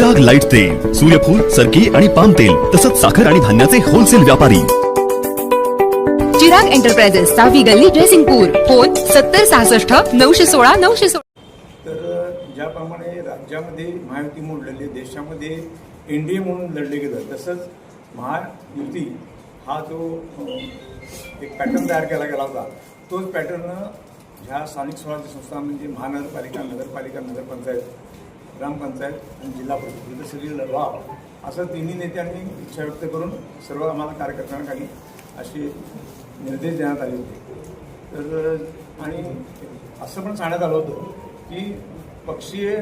Chirag light तेल सूर्यफूल सरकी आणि पाम तेल तसंच साखर आणि धान्याचे होलसेल व्यापारी. चिराग एंटरप्राइजेस सहावी गल्ली जयसिंगपूर फोन सत्तर सहासष्ट नऊशे सोळा नऊशे सोळा. तर ज्याप्रमाणे राज्यामध्ये महायुती म्हणून लढली देशामध्ये एन डी ए म्हणून लढले गेलं तसंच महायुती हा जो एक पॅटर्न तयार केला गेला होता तोच पॅटर्न ह्या स्थानिक स्वराज्य संस्था म्हणजे महानगरपालिका नगरपालिका नगरपंचायत ग्रामपंचायत आणि जिल्हा परिषद इथं सगळी लढवा असं तिन्ही नेत्यांनी इच्छा व्यक्त करून सर्व आम्हाला कार्यकर्त्यांना काही असे निर्देश देण्यात आले होते. तर आणि असं पण सांगण्यात आलं होतं की पक्षीय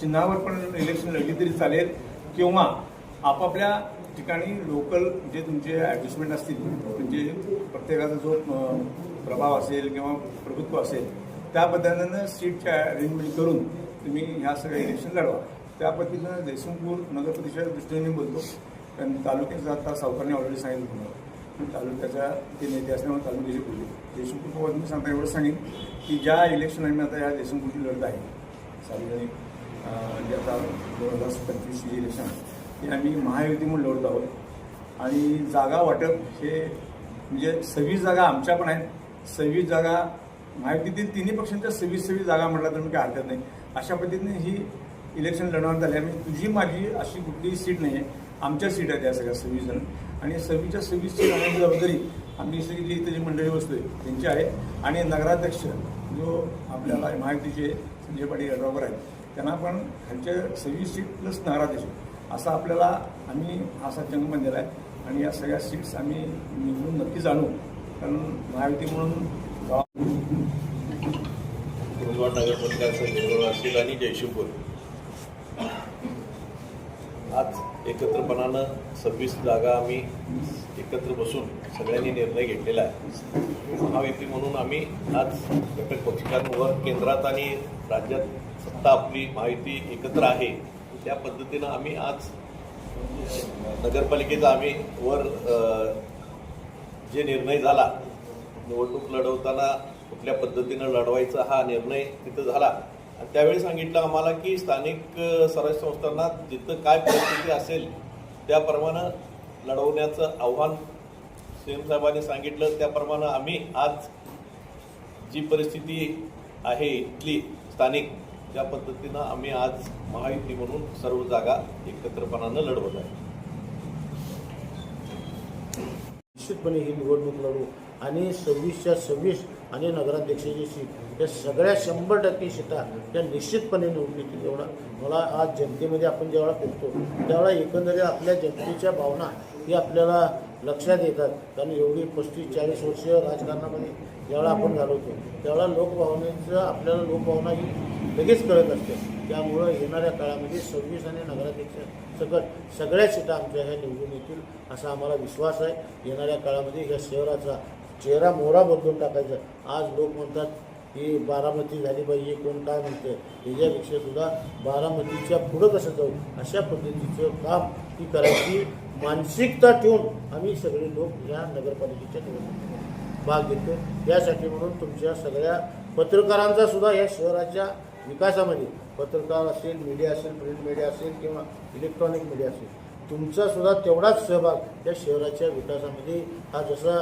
चिन्हावर पण इलेक्शन लढली तरी चालेल किंवा आपापल्या ठिकाणी लोकल जे तुमचे ॲडजस्टमेंट असतील म्हणजे प्रत्येकाचा जो प्रभाव असेल किंवा प्रभुत्व असेल त्या पद्धतीनं सीटच्या अरेंजमेंट करून तुम्ही ह्या सगळ्या इलेक्शन लढवा. त्या पद्धतीनं जयसिंगपूर नगर परिषदेच्या दृष्टीने बोलतो. कारण तालुक्याचा आता सावकारने ऑलरेडी सांगितलं तुम्हाला. तालुक्याच्या ते नेते असल्यामुळे तालुक्याचे बोलले जयसिंगपूर बाबत मी सांगता एवढं सांगेन की ज्या इलेक्शन आम्ही आता ह्या जयसिंगपूरची लढत आहे सार्वजनिक जे म्हणजे आता दोन हजार पंचवीसची इलेक्शन आहे ते आम्ही महायुती म्हणून लढत आहोत. आणि जागा वाटप हे म्हणजे सव्वीस जागा आमच्या पण आहेत. सव्वीस जागा महायुतीतील तिन्ही पक्षांच्या सव्वीस सव्वीस जागा म्हटलं तर मी काय हरकत नाही. अशा पद्धतीने ही इलेक्शन लढवण्यात आली आणि तुझी माझी अशी कुठलीही सीट नाही आहे. आमच्या सीट आहेत या सगळ्या सव्वीस जण आणि सव्वीसच्या सव्वीस सीट जबाबदारी आम्ही सगळी जी इथं जी मंडळी बसतोय त्यांची आहे. आणि नगराध्यक्ष जो आपल्याला महायुतीचे संजय पाटील यड्रावकर आहेत त्यांना पण ह्यांच्या सव्वीस सीट प्लस नगराध्यक्ष. असा आपल्याला आम्ही असा जंग दिला आहे. आणि या सगळ्या सीट्स आम्ही निवडून नक्कीच आणू कारण महायुती म्हणून कुरुंदवाड नगरपालिका असेल असतील आणि जयशिवपूर आज एकत्रपणानं सव्वीस जागा आम्ही एकत्र बसून सगळ्यांनी निर्णय घेतलेला आहे. महाव्यक्ती म्हणून आम्ही आज घटक पक्षांवर केंद्रात आणि राज्यात सत्ता आपली माहिती एकत्र आहे त्या पद्धतीनं आम्ही आज नगरपालिकेचा आम्ही वर जे निर्णय झाला निवडणूक लढवताना कुठल्या पद्धतीनं लढवायचा हा निर्णय तिथं झाला. आणि त्यावेळी सांगितलं आम्हाला की स्थानिक अ, स्वराज्य संस्थांना जिथं काय परिस्थिती असेल त्याप्रमाणे लढवण्याचं आव्हान सीएम साहेबांनी सांगितलं. त्याप्रमाणे आम्ही आज जी परिस्थिती आहे इथली स्थानिक त्या पद्धतीनं आम्ही आज महायुती म्हणून सर्व जागा एकत्रपणानं लढवत आहे. निश्चितपणे ही निवडणूक लढू आणि सव्वीसच्या सव्वीस आणि नगराध्यक्षाची सीट. या सगळ्या शंभर टक्के सीटा त्या निश्चितपणे निवडणुकीत एवढा मला आज जनतेमध्ये आपण ज्यावेळा फिरतो त्यावेळा एकंदरीत आपल्या जनतेच्या भावना ही आपल्याला लक्षात येतात. कारण एवढी पस्तीस चाळीस वर्ष राजकारणामध्ये ज्यावेळा आपण घालवतो त्यावेळा लोकभावनेचं आपल्याला लोकभावना ही लगेच कळत असते. त्यामुळं येणाऱ्या काळामध्ये सव्वीस आणि नगराध्यक्ष सकट सगळ्या सीटा आमच्या ह्या निवडून येतील असा आम्हाला विश्वास आहे. येणाऱ्या काळामध्ये या शहराचा चेहरा मोहरा बदलून टाकायचा. आज लोक म्हणतात की बारामती झाली पाहिजे कोण काय म्हणते त्याच्यापेक्षा सुद्धा बारामतीच्या पुढं कसं जाऊ अशा पद्धतीचं काम ती करायची मानसिकता ठेवून आम्ही सगळे लोक या नगरपालिकेच्या निवडणुकीत भाग घेतो यासाठी म्हणून तुमच्या सगळ्या पत्रकारांचा सुद्धा या शहराच्या विकासामध्ये पत्रकार असेल मीडिया असेल प्रिंट मीडिया असेल किंवा इलेक्ट्रॉनिक मीडिया असेल तुमचा सुद्धा तेवढाच सहभाग या शहराच्या विकासामध्ये हा जसा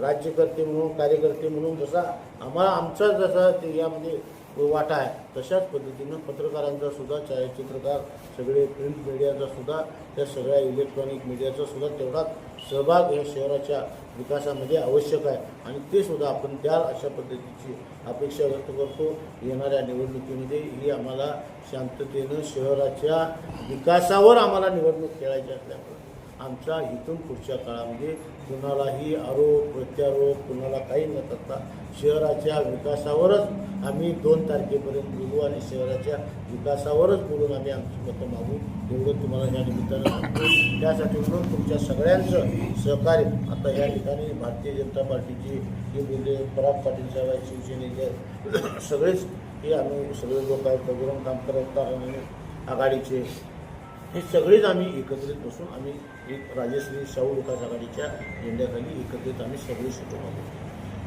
राज्यकर्ते म्हणून कार्यकर्ते म्हणून जसा आम्हाला आमचा जसा ते यामध्ये वाटा आहे तशाच पद्धतीनं पत्रकारांचा सुद्धा छायाचित्रकार सगळे प्रिंट मीडियाचा सुद्धा त्या सगळ्या इलेक्ट्रॉनिक मीडियाचा सुद्धा तेवढाच सहभाग या शहराच्या विकासामध्ये आवश्यक आहे. आणि ते सुद्धा आपण द्याल अशा पद्धतीची अपेक्षा व्यक्त करतो. येणाऱ्या निवडणुकीमध्ये ही आम्हाला शांततेनं शहराच्या विकासावर आम्हाला निवडणूक खेळायची असल्यामुळे. आमच्या इथून पुढच्या काळामध्ये कुणालाही आरोप प्रत्यारोप कुणाला काही न करता शहराच्या विकासावरच आम्ही दोन तारखेपर्यंत बोलू आणि शहराच्या विकासावरच बोलून आम्ही आमची मतं मागू. एवढं तुम्हाला या निमित्तानं सांगतो. त्यासाठी म्हणून तुमच्या सगळ्यांचं सहकार्य आता या ठिकाणी भारतीय जनता पार्टीची जे बोलले पराग पाटील साहेब आहेत शिवसेनेचे सगळेच हे आम्ही सगळे लोक आहेत बघून काम करत आणि आघाडीचे हे सगळेच आम्ही एकत्रित बसून आम्ही एक राजश्री शाहू विकास आघाडीच्या झेंड्याखाली एकत्रित आम्ही सगळे शिकवतो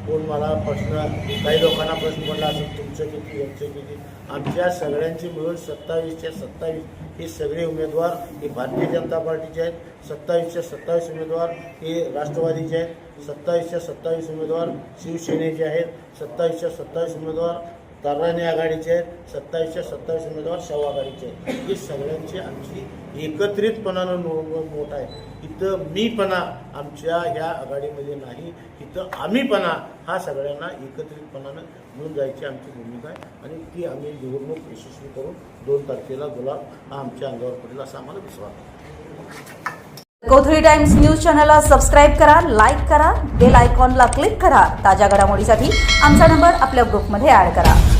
कोण मला प्रश्न काही लोकांना प्रश्न पडला असेल तुमचं किती यांचं किती? आमच्या सगळ्यांची मिळून सत्तावीसच्या सत्तावीस हे सगळे उमेदवार हे भारतीय जनता पार्टीचे आहेत. सत्तावीसच्या सत्तावीस उमेदवार हे राष्ट्रवादीचे आहेत. सत्तावीसच्या सत्तावीस उमेदवार शिवसेनेचे आहेत. सत्तावीसच्या सत्तावीस उमेदवार तर्राणी आघाडीचे आहेत सत्तावीसच्या सत्तावीस उमेदवार शव आघाडीचे आहेत ही सगळ्यांची आमची एकत्रितपणानं नो- मोठ आहे. इथं मीपणा आमच्या ह्या आघाडीमध्ये नाही. इथं आम्हीपणा हा सगळ्यांना एकत्रितपणानं घेऊन जायची आमची भूमिका आहे. आणि ती आम्ही निवडणूक यशस्वी करून दोन तारखेला गुलाब हा आमच्या अंगावर पडेल असा आम्हाला विश्वास आहे. कोथळी टाइम्स न्यूज चॅनलला सबस्क्राईब करा लाईक करा बेल आयकॉनला क्लिक करा. ताज्या घडामोडीसाठी आमचा नंबर आपल्या ग्रुपमध्ये ॲड करा.